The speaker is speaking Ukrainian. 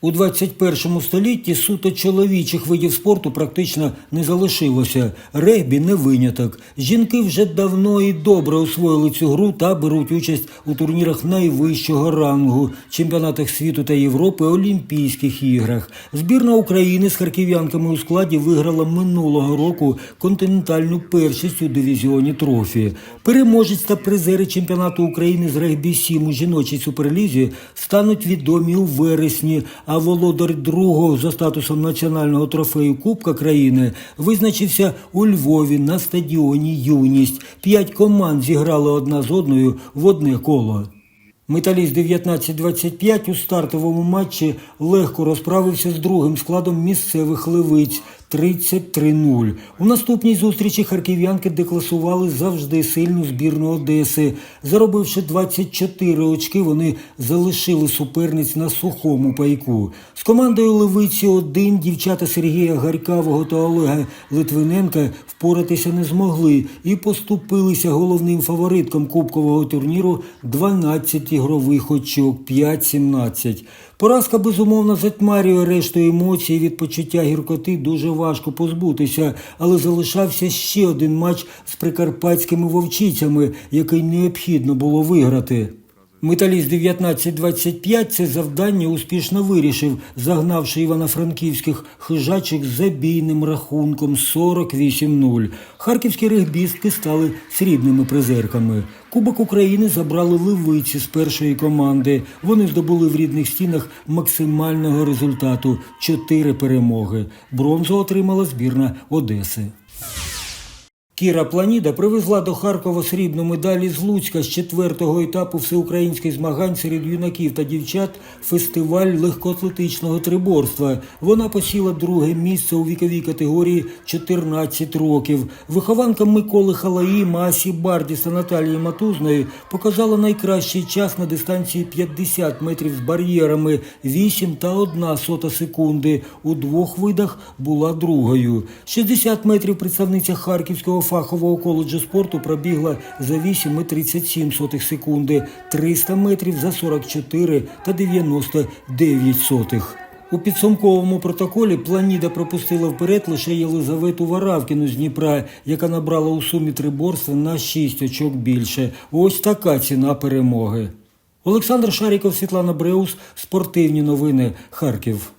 У 21 столітті суто чоловічих видів спорту практично не залишилося. Регбі не виняток. Жінки вже давно і добре освоїли цю гру та беруть участь у турнірах найвищого рангу, чемпіонатах світу та Європи, Олімпійських іграх. Збірна України з харків'янками у складі виграла минулого року континентальну першість у дивізіоні трофі. Переможець та призери чемпіонату України з регбі 7 у жіночій суперлізі стануть відомі у вересні. А володар другого за статусом національного трофею Кубка країни визначився у Львові на стадіоні Юність. П'ять команд зіграли одна з одною в одне коло. Металіст 19-25 у стартовому матчі легко розправився з другим складом місцевих ливиць 33-0. У наступній зустрічі харків'янки декласували завжди сильну збірну Одеси. Заробивши 24 очки, вони залишили суперниць на сухому пайку. З командою Левиці 1 дівчата Сергія Гарькавого та Олега Литвиненка впоратися не змогли і поступилися головним фавориткам кубкового турніру 12 ігрових очок 5-17. Поразка безумовно затьмарює решту емоцій від почуття гіркоти дуже важко позбутися, але залишався ще один матч з прикарпатськими вовчицями, який необхідно було виграти. Металіст 19-25 це завдання успішно вирішив, загнавши івано-франківських хижачок з забійним рахунком 48-0. Харківські регбістки стали срібними призерками. Кубок України забрали ливиці з першої команди. Вони здобули в рідних стінах максимального результату чотири перемоги. Бронзу отримала збірна Одеси. Кіра Планіда привезла до Харкова срібну медаль із Луцька з четвертого етапу всеукраїнських змагань серед юнаків та дівчат фестиваль легкоатлетичного триборства. Вона посіла друге місце у віковій категорії 14 років. Вихованка Миколи Халаї, Масі Бардіс та Наталії Матузної показала найкращий час на дистанції 50 метрів з бар'єрами 8 та 1 сота секунди. У двох видах була другою. 60 метрів представниця Харківського фахового коледжу спорту пробігла за 8,37 секунди, 300 метрів за 44 та 99 сотих. У підсумковому протоколі Планіда пропустила вперед лише Єлизавету Варавкіну з Дніпра, яка набрала у сумі триборства на 6 очок більше. Ось така ціна перемоги. Олександр Шаріков, Світлана Бреус, спортивні новини, Харків.